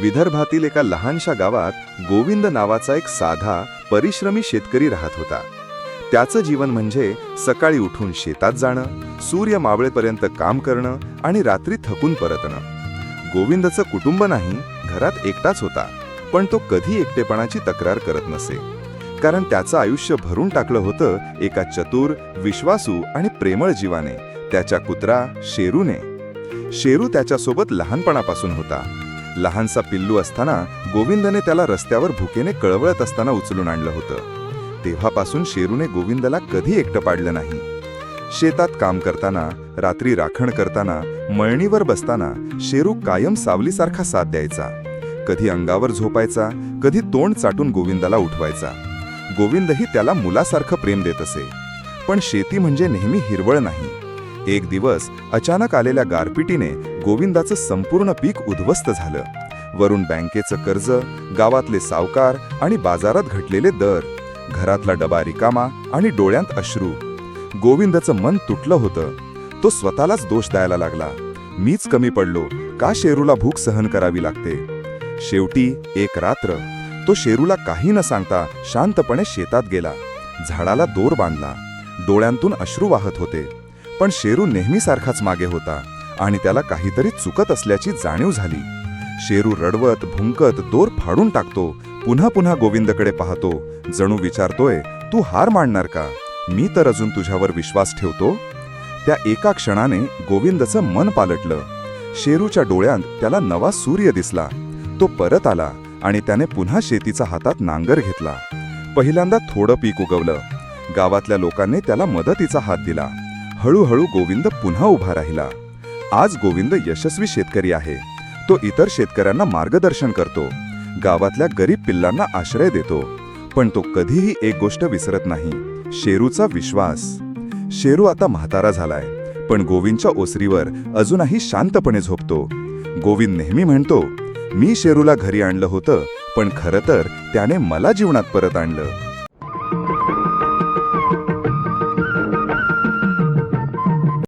विदर्भातील एका लहानशा गावात गोविंद नावाचा एक साधा परिश्रमी शेतकरी राहत होता. त्याचं जीवन म्हणजे सकाळी उठून शेतात जाणं सूर्य मावळेपर्यंत काम करणं आणि रात्री थकून परतणं. गोविंदचं कुटुंब नाही घरात एकटाच होता पण तो कधी एकटेपणाची तक्रार करत नसे. कारण त्याचं आयुष्य भरून टाकलं होतं एका चतुर विश्वासू आणि प्रेमळ जीवाने त्याच्या कुत्रा शेरूने. शेरू त्याच्यासोबत लहानपणापासून होता. लहानसा पिल्लू असताना गोविंदने त्याला रस्त्यावर भुकेने कळवळत असताना उचलून आणलं होतं. तेव्हापासून शेरूने गोविंदला कधी एकटं पाडलं नाही. शेतात काम करताना रात्री राखण करताना मळणीवर बसताना शेरू कायम सावलीसारखा साथ द्यायचा. कधी अंगावर झोपायचा कधी तोंड चाटून गोविंदाला उठवायचा. गोविंदही त्याला मुलासारखं प्रेम देत असे. पण शेती म्हणजे नेहमी हिरवळ नाही. एक दिवस अचानक आलेल्या गारपिटीने गोविंदाचं संपूर्ण पीक उद्ध्वस्त झालं. वरून बँकेचं कर्ज गावातले सावकार आणि बाजारात घटलेले दर घरातला डबा रिकामा आणि डोळ्यांत अश्रू. गोविंदाचं मन तुटलं होतं. तो स्वतःलाच दोष द्यायला लागला. मीच कमी पडलो. का शेरूला भूक सहन करावी लागते? शेवटी एक रात्र तो शेरूला काही न सांगता शांतपणे शेतात गेला. झाडाला दोर बांधला. डोळ्यांतून अश्रू वाहत होते. पण शेरू नेहमीसारखाच मागे होता आणि त्याला काहीतरी चुकत असल्याची जाणीव झाली. शेरू रडवत भुंकत दोर फाडून टाकतो पुन्हा पुन्हा गोविंदकडे पाहतो. जणू विचारतोय तू हार मानणार का? मी तर अजून तुझ्यावर विश्वास ठेवतो. त्या एका क्षणाने गोविंदचं मन पालटलं. शेरूच्या डोळ्यांत त्याला नवा सूर्य दिसला. तो परत आला आणि त्याने पुन्हा शेतीचा हातात नांगर घेतला. पहिल्यांदा थोडं पीक उगवलं. गावातल्या लोकांनी त्याला मदतीचा हात दिला. हळूहळू गोविंद पुन्हा उभा राहिला. आज गोविंद यशस्वी शेतकरी आहे. तो इतर शेतकऱ्यांना मार्गदर्शन करतो. गावातल्या गरीब पिल्लांना आश्रय देतो. पण तो कधीही एक गोष्ट विसरत नाही. शेरूचा विश्वास. शेरू आता म्हातारा झालाय. पण गोविंदच्या ओसरीवर अजूनही शांतपणे झोपतो. गोविंद नेहमी म्हणतो मी शेरूला घरी आणलं होतं पण खरं तर त्याने मला जीवनात परत आणलं.